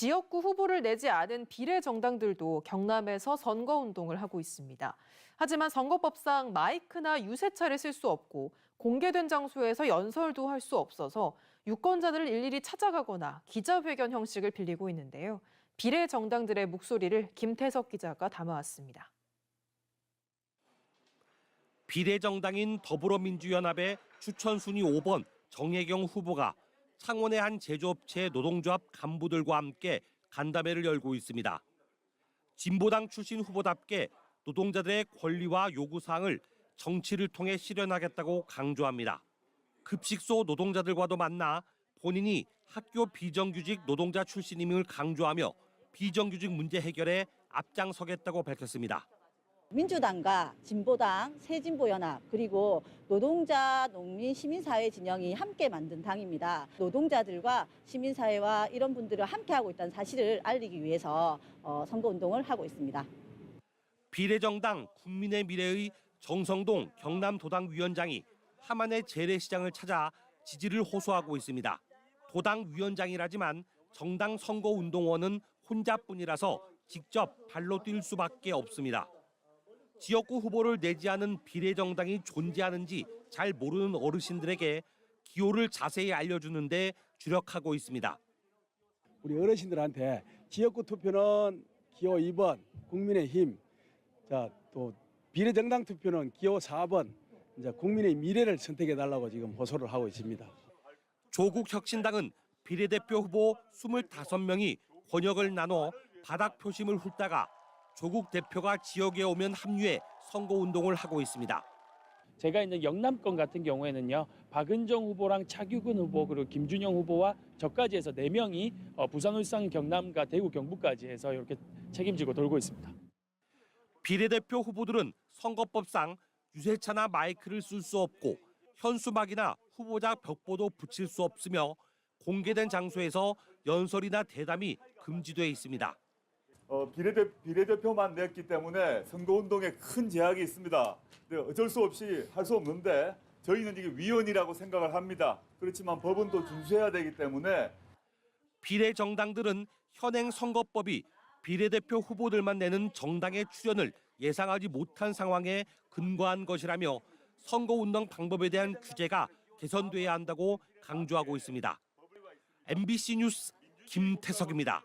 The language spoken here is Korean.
지역구 후보를 내지 않은 비례 정당들도 경남에서 선거 운동을 하고 있습니다. 하지만 선거법상 마이크나 유세차를 쓸 수 없고 공개된 장소에서 연설도 할 수 없어서 유권자들을 일일이 찾아가거나 기자회견 형식을 빌리고 있는데요. 비례 정당들의 목소리를 김태석 기자가 담아왔습니다. 비례 정당인 더불어민주연합의 추천 순위 5번 정혜경 후보가 창원의 한 제조업체 노동조합 간부들과 함께 간담회를 열고 있습니다. 진보당 출신 후보답게 노동자들의 권리와 요구사항을 정치를 통해 실현하겠다고 강조합니다. 급식소 노동자들과도 만나 본인이 학교 비정규직 노동자 출신임을 강조하며 비정규직 문제 해결에 앞장서겠다고 밝혔습니다. 민주당과 진보당, 새진보연합 그리고 노동자, 농민, 시민사회 진영이 함께 만든 당입니다. 노동자들과 시민사회와 이런 분들을 함께 하고 있다는 사실을 알리기 위해서 어, 선거운동을 하고 있습니다. 비례정당 국민의 미래의 정성동 경남도당 위원장이 하만의 재래시장을 찾아 지지를 호소하고 있습니다. 도당 위원장이라지만 정당 선거운동원은 혼자뿐이라서 직접 발로 뛸 수밖에 없습니다. 지역구 후보를 내지 않은 비례정당이 존재하는지 잘 모르는 어르신들에게 기호를 자세히 알려주는데 주력하고 있습니다. 우리 어르신들한테 지역구 투표는 기호 2번 국민의힘, 자또 비례정당 투표는 기호 4번 이제 국민의 미래를 선택해 달라고 지금 호소를 하고 있습니다. 조국 혁신당은 비례대표 후보 25명이 권역을 나눠 바닥 표심을 훑다가 조국 대표가 지역에 오면 합류해 선거 운동을 하고 있습니다. 제가 있는 영남권 같은 경우에는요 박은정 후보랑 차규근 후보 그리고 김준영 후보와 저까지 해서 네 명이 어, 부산, 울산, 경남과 대구, 경북까지 해서 이렇게 책임지고 돌고 있습니다. 비례대표 후보들은 선거법상 유세차나 마이크를 쓸 수 없고 현수막이나 후보자 벽보도 붙일 수 없으며 공개된 장소에서 연설이나 대담이 금지돼 있습니다. 어, 비례대, 비례대표만 냈기 때문에 선거운동에 큰 제약이 있습니다. 어쩔 수 없이 할 수 없는데 저희는 이게 위헌이라고 생각을 합니다. 그렇지만 법은 또 준수해야 되기 때문에 비례 정당들은 현행 선거법이 비례대표 후보들만 내는 정당의 출연을 예상하지 못한 상황에 근거한 것이라며 선거운동 방법에 대한 규제가 개선돼야 한다고 강조하고 있습니다. MBC 뉴스 김태석입니다.